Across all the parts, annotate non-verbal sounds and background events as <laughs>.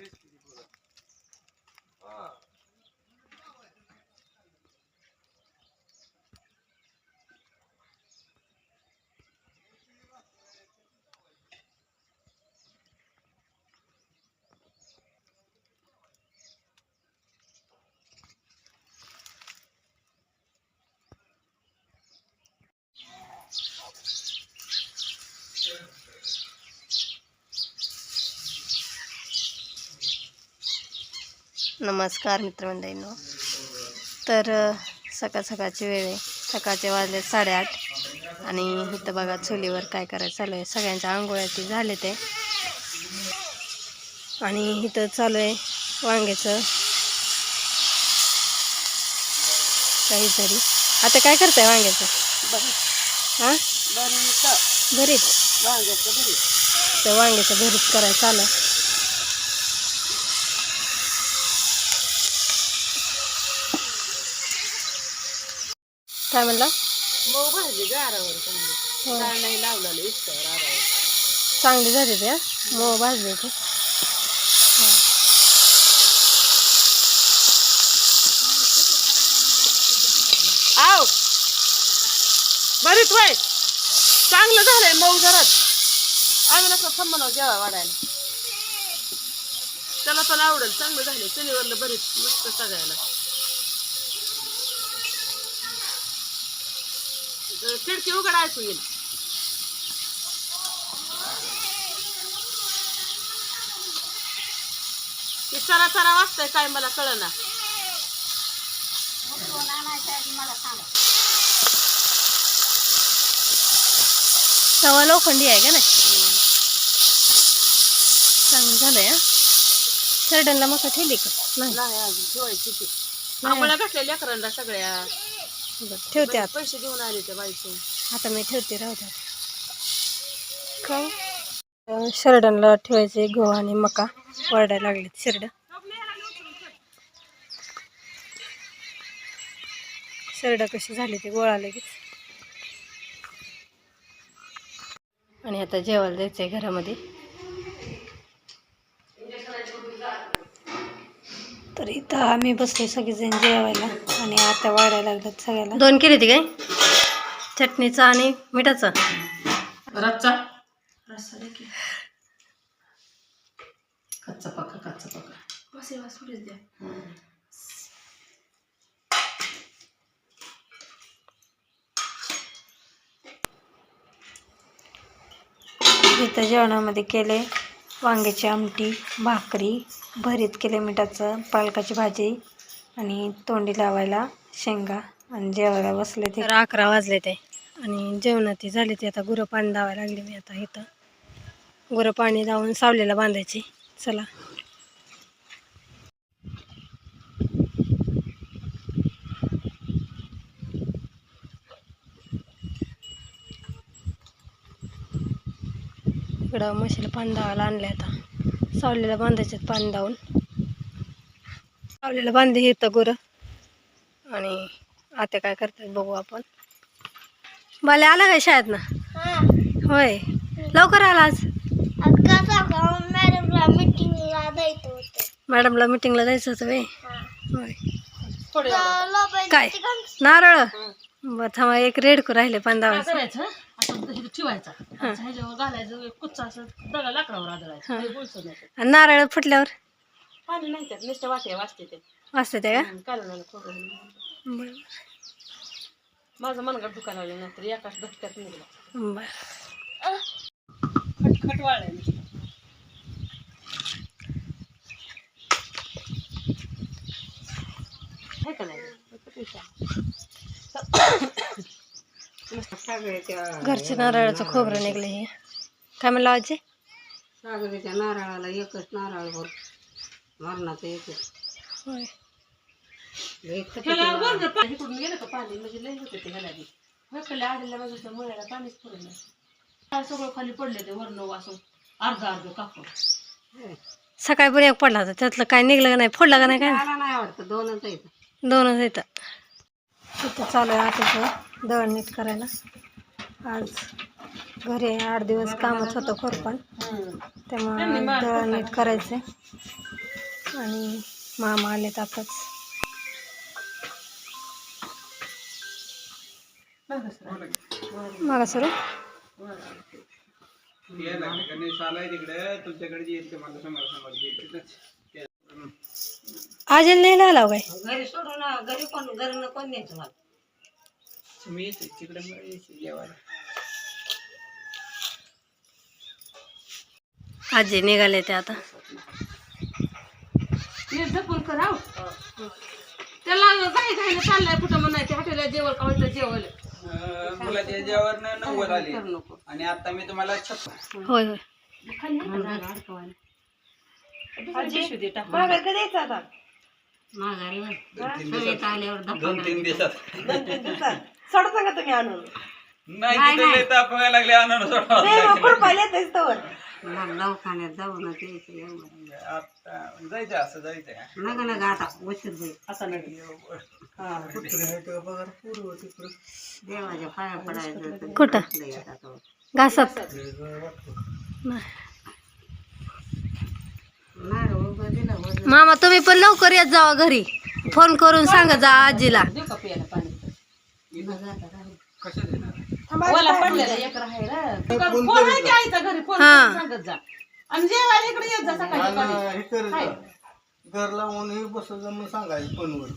риски не было. А. Thank you. नमस्कार मित्रमंडळींनो. तर सकाळ सकाळची वेळ आहे. सकाळचे वाजले साडेआठ आणि इथं बघा चुलीवर काय करायचं चालू आहे. सगळ्यांच्या आंघोळ्या ती झाले ते. आणि इथं चालू आहे वांग्याचं. काहीतरी. आता काय करताय वांग्याचं? हां? भरीत. तर वांग्याचं भरीत करायचं चालू काय म्हणला? मऊ भाजी गारावर चांगली. हो. काय नाही लावलेलं इतक्यावर आरावर. चांगली झाली ते मग भाजले ते. आव! बरीच वय चांगलं झालंय मऊ घरात आम्ही नसं थांबणार जेव्हा वाढायला. त्याला पण आवडेल चांगलं झालं चुलीवरलं बरीच मस्त सगळ्याला. खिडकी उघड ऐकू येईल ते चरा चरा वाजताय काय मला कळना तवा लोखंडी आहे का नाही चांगलं झालंय हा सरडनला मका ठेवली का नाही अजून ठेवायची ती नाही. आम्हाला घातल्या लेकरांना सगळ्या बरं, ठेवते आता. पैसे देऊन आले त्या बाईचे. आता मी ठेवते राहू द्या. का शरडनला ठेवायचे गहू आणि मका. वरडायला लागले शिरड. शिरड कशी झाली ते गोळा लगेच. आणि आता जेवायला जायचंय घरामध्ये. तर इथं आम्ही बसलो सगळेजण जेवायला आणि आता वाढायला लागल्यात सगळ्याला. दोन केली ती काय? चटणीचा आणि मिठाचा. रस्सा. की. कच्चा पक्का कच्चा पक्का सोडीच द्या. इथं जेवणामध्ये केले वांग्याची आमटी भाकरी भरीत केले मिठाचं पालकाची भाजी आणि तोंडी लावायला शेंगा आणि जेवायला बसले ते. अकरा वाजले ते आणि जेवणाची झाले ते. आता गुरं पाणी लावायला लागले मी आता इथं. गुरं पाणी लावून सावलीला बांधायची. चला. इकडं म्हशीला पाणी लावायला आणलं आता. सावलीला बांधायचे पाणी दावून सावलीला बांधे येतं गुरं. आणि आता काय करतात बघू आपण. बाले आला काय शाळेत ना होय. लवकर आला आज? मॅडमला मिटिंगला जायचं होतं मॅडमला मिटिंगला जायचं होतं वे होय. काय? नारळ? बरं थांबा एक राहिले दावायचं करायचं असं हे ठेवायचा. ह्याच्यावर घालायचं कुच्चा असं दगा लाकडावर आदळायचं. ते गुळसं नाही आणि नारळ फुटल्यावर? पाणी नाही त्यात नुसतं वाटे वाचते ते. का? कालवणाला खोबरं बरं. माझं मनगट दुकान आलं नंतर एकाच धक्क्यात निघला. बरं. खटखट वाळलंय नुसतं. हे का नाही? घरचे नारळाचं खोबरं निघलं हे. काय म्हणलं आजी? सागरेच्या नारळाला एकच नारळ भर. मरणाचं एकच. होय. इकडून गेलं का पाणी? म्हणजे लई होते ते ह्याला बी. हकडल्या आडल्या बाजूच्या मुळ्याला पाणीच पडलं नाही. काय सगळं खाली पडले ते वरण वासून? अर्धा अर्ध कापून. सकाळी पण एक पडला होता. त्यातलं काय निघलं का नाही? फोडलं का नाही काय? मला नाही आवडतं दोनच आहेत. दोनच येतं तिथं चालू आहे आताचं दळण नीट करायला आज घरी आठ दिवस कामच होतं खोरपण हम्म. त्यांनी त्यामुळे दळण. नीट करायचं आणि मामा आलेत आताच बघ सर. मागा सर आजल नाही आला काय घरी सोडून घरी कोण घरी कोण द्यायचं मला आजी निघाले ते आता. हे जपून करा हो. त्याला काही खायला चाललाय कुठं म्हणायचे हॉटेलला का मुलाच्या जेवण नव्वद आले करू नको. आणि आता मी तुम्हाला छप्पन होय होय. माघारी आल्यावर दोन. तीन दिवसात? सोडता का तुम्ही आणून? नाही तिथे लय ताप व्हायला लागले आणून सोडावं खुरपायला येतेच तवर मला दवाखान्यात जाऊ ना ते इथे येऊ नका. लागलं. आता जायचं असं जायचं नका नका आता उशीर होईल. असं नाही. देवाच्या पाया पडायचं तर कुठं? घासात. नाही रे, उभं दिलं, वजन. मामा तुम्ही पण लवकर येत जावा घरी. फोन करून सांगा जा आजीला. देऊ का प्यायला पाणी? नका आता राहू. कसं देणार मला पडलेलं. एक राहायला. फोन आहे की आईचा घरी? फोन हा. करून सांगत जा. आणि जेवायला इकडे येत जा सकाळी सकाळी. हे कर हाय. घर लावून हे बसायचं मग सांगायचं फोनवर.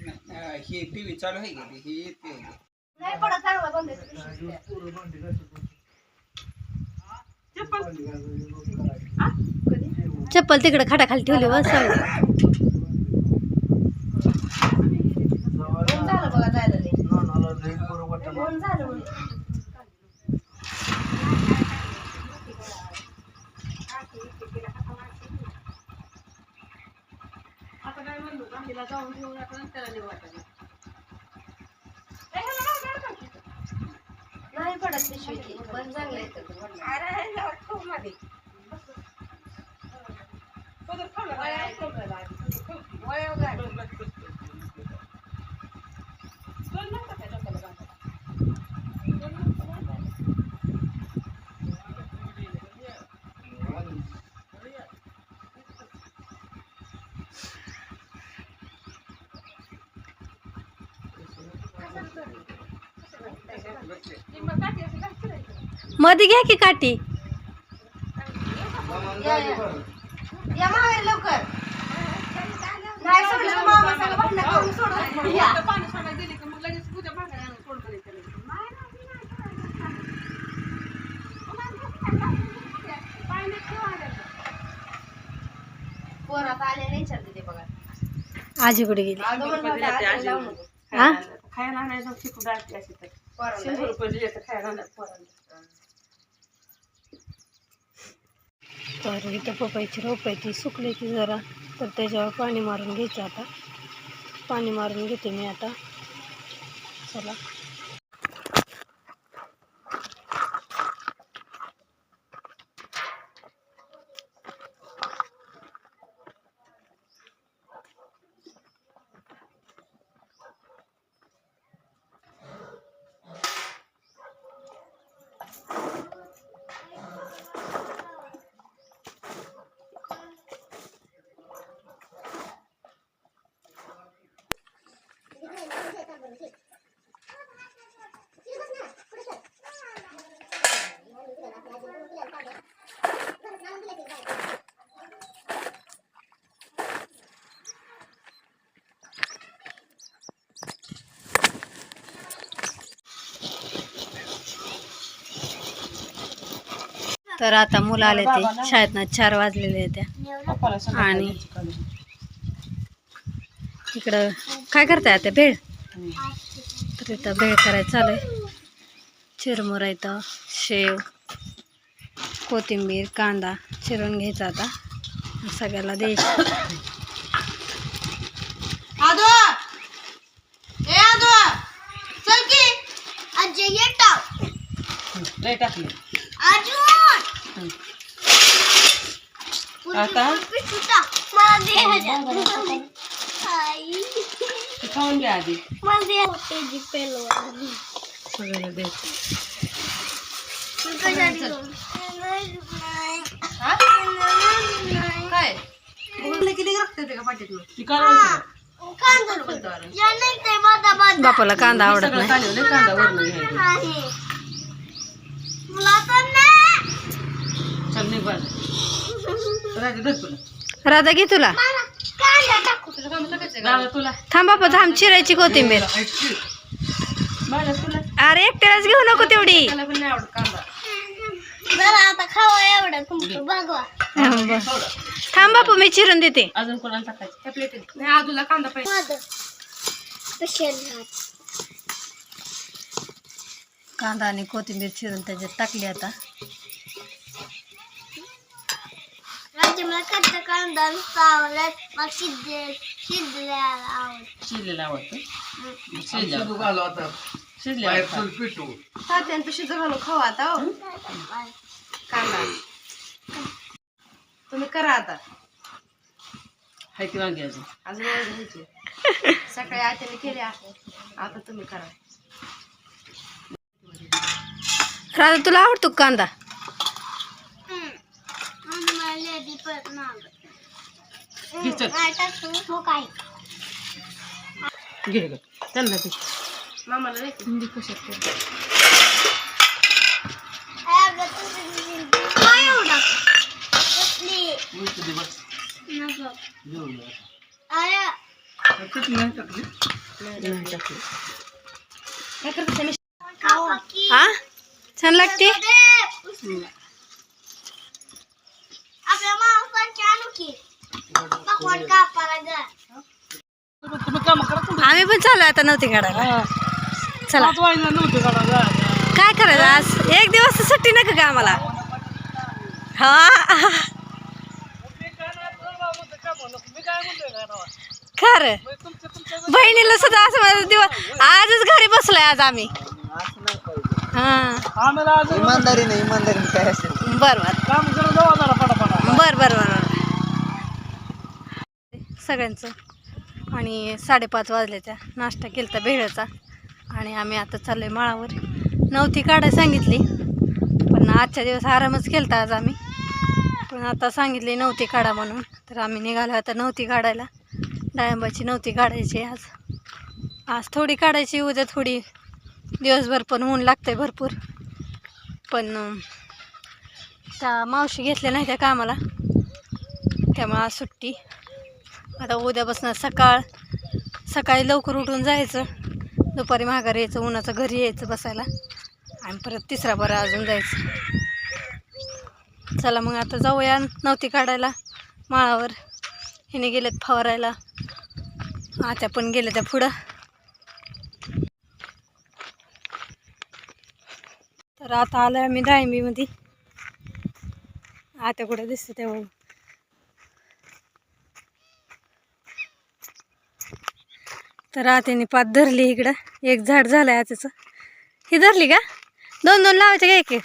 अं, ही टीव्ही चालू आहे का ही येते. आहे. चप्पल. तिकडे खाटाखाली ठेवली व सांग झालं बघा जायला लय. नानाला लई बरं वाटलं कोण झालं म्हणून. आता काय म्हणलो गाडीला जाऊन घेऊन आपण त्याला नाही पडत पिशवी. पण चांगलं येतं. मध्ये घ्या की काठी या, या. या माघारी लवकर नाही सोडलं तर मामा सांगा भांडणं करून सोडून या. पाणी सोडायला गेली की मग लगेच पूजा भांडण आणून कोण करेल त्याला? पाणी ठेवायला. पोरात आले नाही विचारते ते बघा आजी कुठे गेली अगं म्हणलं होतं आजी लावू नको. हा? खायला आणायचं शिकू डाळची अशी तर. पोराला. शंभर रुपये द्यायचं खायला आणायचं तर इथं पपईची रोप आहे ती सुकली ती जरा. तर त्याच्यावर पाणी मारून घ्यायचं आता. पाणी मारून घेते मी आता. चला. तर आता मुलं आले ते शाळेतनं चार वाजलेले आहेत त्या. आणि. इकडं काय करताय आता? भेळ? तर इथं भेळ करायचं चालू आहे चिरमुरा इथं शेव कोथिंबीर कांदा चिरून घ्यायचा आता. सगळ्याला द्यायचं. आजी! आता खाऊन घ्या आधी दे? हा? काय किती का? बापाला कांदा आवडत नाही कांदा घ्यायचं चल निघ बाजू राजा धर तुला राधा घे तुला. थांब बापा थांब चिरायची कोथिंबीर. अरे एकट्यालाच घेऊ नको तेवढी. पण. थांब बापू मी चिरून देते. अजून कोणाला टाकायचं? त्या प्लेटीत नाही आजूला कांदा पाहिजे. कांदा आणि कोथिंबीर चिरून त्याच्यात टाकली आता. शिजलेलं आवडतं? शिजलं शिजू घालू आता. शिजले बाहेरचं पिठू. तात्यानं शिजू घालून खाऊ आता हो. कांदा. तुम्ही करा आता. हाय ती वांगी अजून. अजून वेळ घ्यायची. सकाळी आत्याने केले आता तुम्ही करा. राधा तुला आवडतो का कांदा? घे चल घे ग त्यांना ते मामाला नाही हिंदी कशात ते? उलटं दे बस. घेऊन जा. पीठ नाही टाकली नाही टाकलं. काय हा छान लागते तुम्ही काम करा तुम्ही. आम्ही पण चालू आता नव्हती काढायला. हा. चला. पाच नव्हते काय करायचं आज? एक दिवस तर सुट्टी नका का आम्हाला? हा? खरं. बहिणीला सुद्धा असं माझा दिवस आजच घरी बसलोय आज आम्ही. हा. इमानदारी नाही इमानदारी काय असेल. बर बर. काम जाऊ बर बर बर बर. सगळ्यांचं. आणि साडेपाच वाजल्याचा नाश्ता केला भेळचा. आणि आम्ही आता चाललो आहे माळावर. नवती काढायला सांगितली पण आजच्या दिवस आरामच केलता आज आम्ही. पण आता सांगितली नव्हती काढा म्हणून. तर आम्ही निघालो आता नव्हती काढायला. डाळिंबाची नव्हती काढायची आज. आज थोडी काढायची उद्या थोडी. दिवसभर पण ऊन लागतंय भरपूर. पण त्या मावशी घेतल्या नाही त्या कामाला. त्यामुळं आज सुट्टी. आता उद्यापासून सकाळ. सकाळी लवकर उठून जायचं. दुपारी माघार यायचं उन्हाचं घरी यायचं बसायला. आणि परत तिसरा बरा अजून जायचं. चला मग आता जाऊया नव्हती काढायला माळावर. हिने गेलेत फवारायला. आता पण गेल्या त्या पुढं. तर आता आलोय आम्ही डाळिंबीमध्ये आता कुठं दिसतं तेव्हा. तर आत्याने पात धरली इकडं. एक झाड झालंय आत्याचं. ही धरली का? दोन दोन लावायचे का एक एक?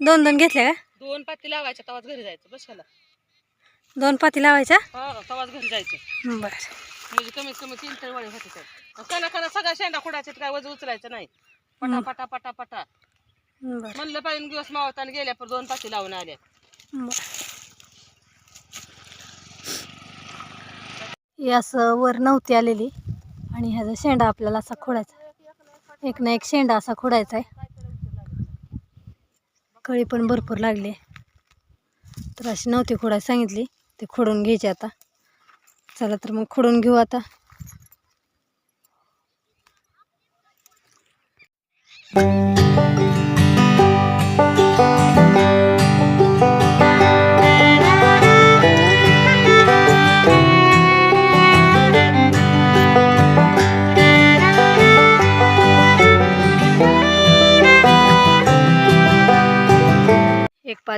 दोन दोन घेतल्या का? दोन पाती लावायच्या तवाच घरी जायचं बसायला. दोन पाती लावायच्या? हा तवाच घरी जायचं. बरं. म्हणजे कमीत कमी तीन तरी वळी होते त्यात. कना कना सगळ्या शेंडा खुडायचे काय वज उचलायचं नाही. पटा पटा पटा पटा. बरं. म्हणलं पाहिजे दिवस मावताना गेल्या पर दोन पाती लावून आल्या. बरं. ही असं वर नव्हती आलेली. आणि ह्याचा शेंडा आपल्याला असा खोडायचा एक ना एक शेंडा असा खोडायचा आहे. कळी पण भरपूर लागली आहे. तर अशी नव्हती खोडायला सांगितली. ते खोडून घ्यायची आता. चला तर मग खोडून घेऊ आता. एक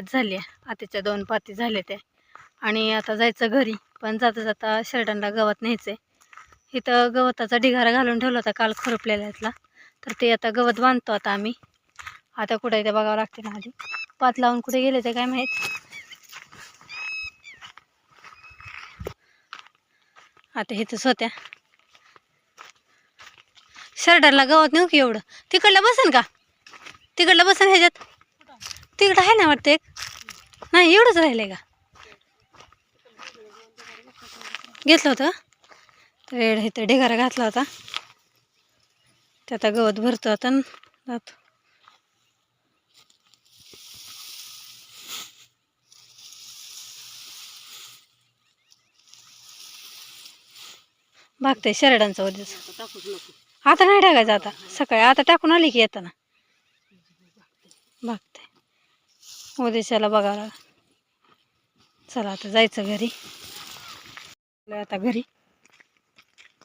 पाच झाली आहे. आताच्या दोन पाती झाले ते आणि आता जायचं घरी पण जाता जाता शर्टांना गवत न्यायचं आहे इथं गवताचा ढिगारा घालून ठेवला होता काल खुरपलेला यातला तर ते आता गवत बांधतो आता आम्ही. आता कुठे ते बघावं लागते ना आधी. पात लावून कुठे गेले ते काय माहीत? आता इथंच होत्या शर्टाला गवत नेऊ की एवढं? तिकडला बसन का? तिकडलं बसन ह्याच्यात? तिकडं आहे ना वाटतं एक? नाही एवढंच राहिलंय का? घेतलं होतं? रेड हे तर ढिगारा घातला होता. ते आता गवत भरतो आता जातो. भागतंय शरडांचं उद्याच आता नाही टाकायचं आता सकाळी. आता टाकून आली की येताना. बघ उद्याच्याला बघावं लागेल चला आता जायचं घरी. आता घरी.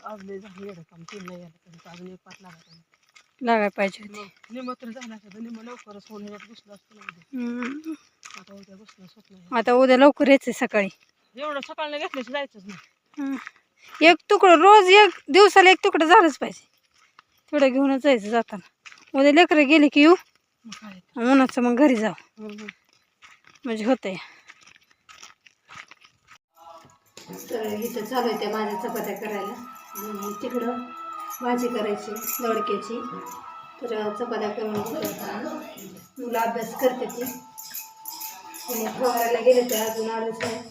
आज लय झालं एवढं काम तीन नाही झालं तरी. अजून एक पाच लागत लागायला पाहिजे होती. मग निम तर झालं असतं तर निम लवकरच होऊन ह्याच्यात बसलं असतं ना उद्या. हम्म. आता उद्या बसलं आता उद्या लवकर यायचं सकाळी. एवढं सकाळला घेतल्याशी जायचंच नाही. एक तुकडं रोज एक दिवसाला एक तुकडं झालंच पाहिजे. तेवढं घेऊनच जायचं जाताना. उद्या लेकरं गेले की येऊ. उन्हाचं मग घरी जाऊ. म्हणजे होते तर इथं चालू आहे त्या माझ्या चपात्या करायला. आणि तिकडं भाजी करायची दोडक्याची तर चपात्या करून मुलं अभ्यास करते ती. आणि फवारायला गेले तर अजून आलंच नाही.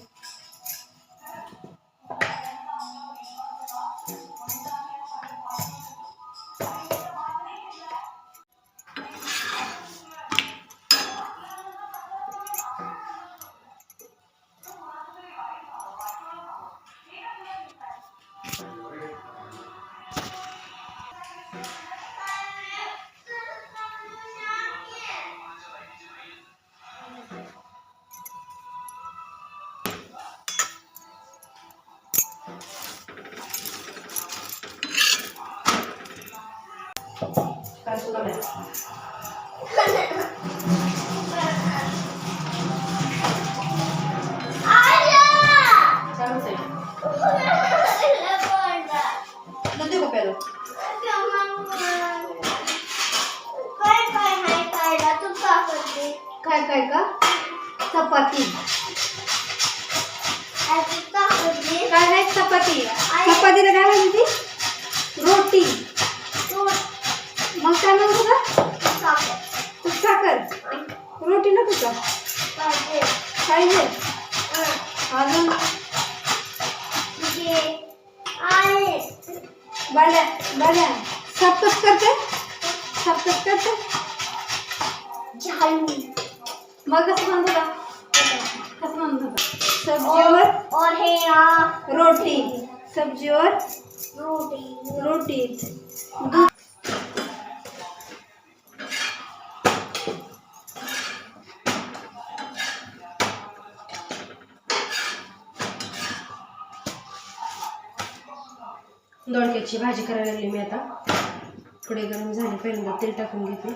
काय काय का चपाती काय नाही चपाती चपातीला काय म्हणते बाल्या सप्तच करते? सप्तच करते? मग कसं म्हणतो कसं सब्जीवर और है रोटी. सब्जीवर रोटी. रोटी. दूध दोडक्याची भाजी करायला लागली मी आता. थोडे गरम झाले पहिल्यांदा तेल टाकून घेते.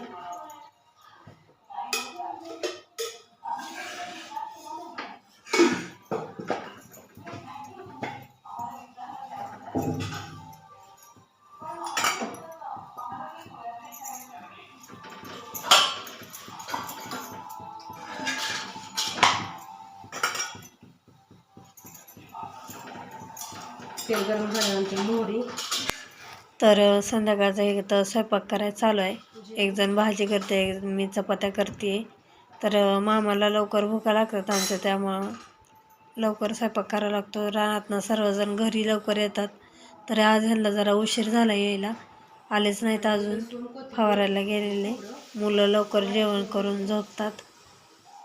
तेल गरम झाल्यानंतर मोहरी. तर संध्याकाळचा एक तर स्वयंपाक करायला चालू आहे. एकजण भाजी करते एक मी चपात्या करते. तर मामाला लवकर भुका लागतात आमच्या त्यामुळं लवकर स्वयंपाक करावा लागतो. रानातनं सर्वजण घरी लवकर येतात. तर आज ह्यांना जरा उशीर झाला यायला. आलेच नाहीत अजून. फवारायला गेलेले. मुलं लवकर जेवण करून झोपतात.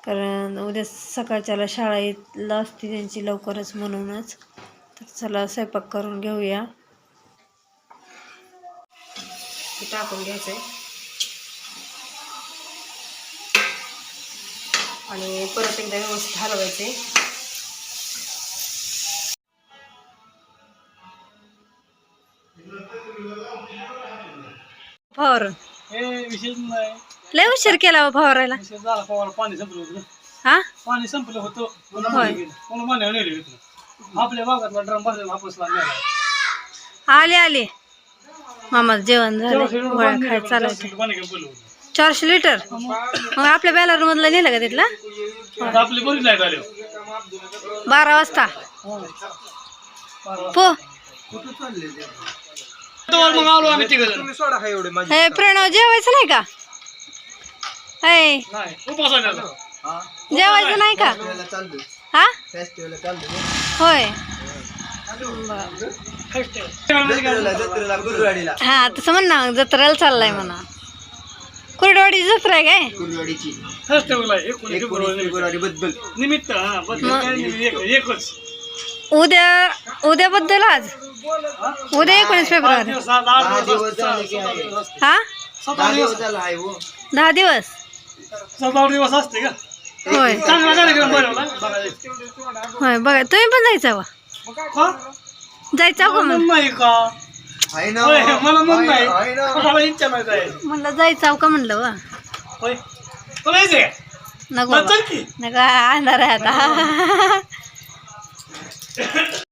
कारण उद्या सकाळच्याला शाळा येतला असते त्यांची लवकरच म्हणूनच. तर चला स्वयंपाक करून घेऊया. हे टाकून घ्यायचं आहे आणि परत एकदा व्यवस्थित हलवायचे हे नाही. लय उशीर केला हो फवारायला. विशेष झाला पवार पाणी संपलं होतं. हा? पाणी संपलं होतं. आपल्या भागातला ड्रम भरलेला हापसला आले आले. मामा जेवण झालं गोळ्या खाय होतं. चारशे लिटर? मग आपल्या बॅलर मधला नेलं का तिथला? आली बारा वाजता. पो. हा एवढे माझी. हे प्रणव जेवायचं नाही का? त्याला. जेवायचं नाही का? हा? होय. जत्रेला गुरुवाडीला. हा तसं म्हण ना जत्रेला चाललाय म्हणा. कुरडवाडी जत्रा आहे काय? गुरुवाडीची फेस्टिवल आहे एकोणीस एकोणीस फेब्रुवारी फेब्रुवारी बद्दल निमित्त हा बदल काय नाही, एक- एकच. उद्या उद्याबद्दल आज? उद्या एकोणीस पाच फेब्रुवारी. दिवस आठ दिवस असतं, आहे. दिवस असतं. हा दहा दिवस दिवस झाला आहे हो. दहा दिवस? असते का? होय. चांगला कार्यक्रम बनवला. बघायला होय बघा तुम्ही पण जायचं वा. जायचं का मन मग नाही का? आहे ना. होय, मला मन आहे- नाही आहे. ना. मला इच्छा नाही जायची. म्हणलं जायचं का म्हणलं वा? होय. तुला यायचंय का? नको. चल की? नका अंधार आहे आता. <laughs>